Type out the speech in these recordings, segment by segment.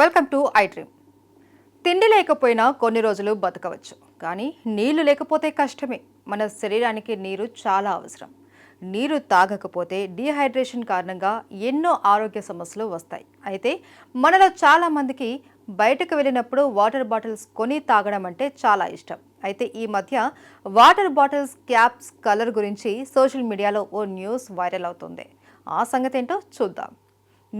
Welcome to I dream తిండి లేకపోయినా కొన్ని రోజులు బతకవచ్చు. కానీ నీళ్ళు లేకపోతే కష్టమే. మన శరీరానికి నీరు చాలా అవసరం. నీరు తాగకపోతే డీహైడ్రేషన్ కారణంగా ఎన్నో ఆరోగ్య సమస్యలు వస్తాయి. అయితే మనలో చాలామందికి బయటకు వెళ్ళినప్పుడు వాటర్ బాటిల్స్ కొని తాగడం అంటే చాలా ఇష్టం. అయితే ఈ మధ్య వాటర్ బాటిల్స్ క్యాప్స్ కలర్ గురించి సోషల్ మీడియాలో ఓ న్యూస్ వైరల్ అవుతుంది. ఆ సంగతి ఏంటో చూద్దాం.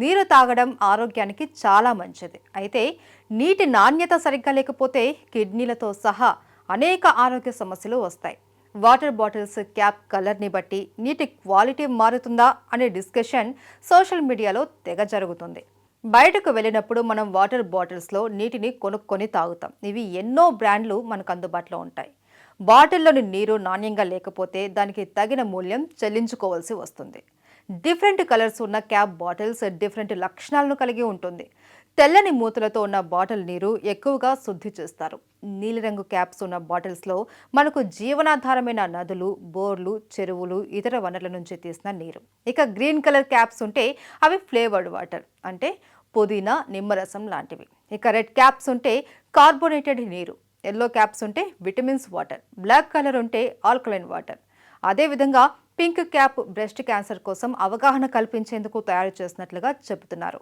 నీరు తాగడం ఆరోగ్యానికి చాలా మంచిది. అయితే నీటి నాణ్యత సరిగ్గా లేకపోతే కిడ్నీలతో సహా అనేక ఆరోగ్య సమస్యలు వస్తాయి. వాటర్ బాటిల్స్ క్యాప్ కలర్ని బట్టి నీటి క్వాలిటీ మారుతుందా అనే డిస్కషన్ సోషల్ మీడియాలో తెగ జరుగుతుంది. బయటకు వెళ్ళినప్పుడు మనం వాటర్ బాటిల్స్లో నీటిని కొనుక్కొని తాగుతాం. ఇవి ఎన్నో బ్రాండ్లు మనకు అందుబాటులో ఉంటాయి. బాటిల్లోని నీరు నాణ్యంగా లేకపోతే దానికి తగిన మూల్యం చెల్లించుకోవాల్సి వస్తుంది. డిఫరెంట్ కలర్స్ ఉన్న క్యాప్ బాటిల్స్ డిఫరెంట్ లక్షణాలను కలిగి ఉంటుంది. తెల్లని మూతలతో ఉన్న బాటిల్ నీరు ఎక్కువగా శుద్ధి చేస్తారు. నీలిరంగు క్యాప్స్ ఉన్న బాటిల్స్లో మనకు జీవనాధారమైన నదులు బోర్లు చెరువులు ఇతర వనరుల నుంచి తీసిన నీరు. ఇక గ్రీన్ కలర్ క్యాప్స్ ఉంటే అవి ఫ్లేవర్డ్ వాటర్ అంటే పుదీనా నిమ్మరసం లాంటివి. ఇక రెడ్ క్యాప్స్ ఉంటే కార్బోనేటెడ్ నీరు ఎల్లో క్యాప్స్ ఉంటే విటమిన్స్ వాటర్ బ్లాక్ కలర్ ఉంటే ఆల్కలైన్ వాటర్ అదేవిధంగా పింక్ క్యాప్ బ్రెస్ట్ క్యాన్సర్ కోసం అవగాహన కల్పించేందుకు తయారు చేసినట్లుగా చెబుతున్నారు.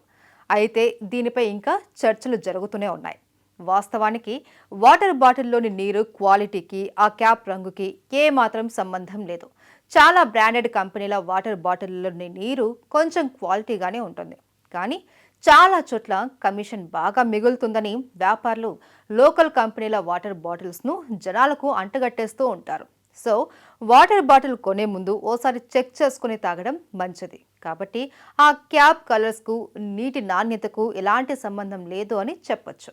అయితే దీనిపై ఇంకా చర్చలు జరుగుతూనే ఉన్నాయి. వాస్తవానికి వాటర్ బాటిల్లోని నీరు క్వాలిటీకి ఆ క్యాప్ రంగుకి ఏ మాత్రం సంబంధం లేదు. చాలా బ్రాండెడ్ కంపెనీల వాటర్ బాటిల్లోని నీరు కొంచెం క్వాలిటీగానే ఉంటుంది. కానీ చాలా చోట్ల కమిషన్ బాగా మిగులుతుందని వ్యాపారులు లోకల్ కంపెనీల వాటర్ బాటిల్స్ను జనాలకు అంటగట్టేస్తూ ఉంటారు. సో వాటర్ బాటిల్ కొనే ముందు ఓసారి చెక్ చేసుకుని తాగడం మంచిది. కాబట్టి ఆ క్యాప్ కలర్స్కు నీటి నాణ్యతకు ఎలాంటి సంబంధం లేదు అని చెప్పొచ్చు.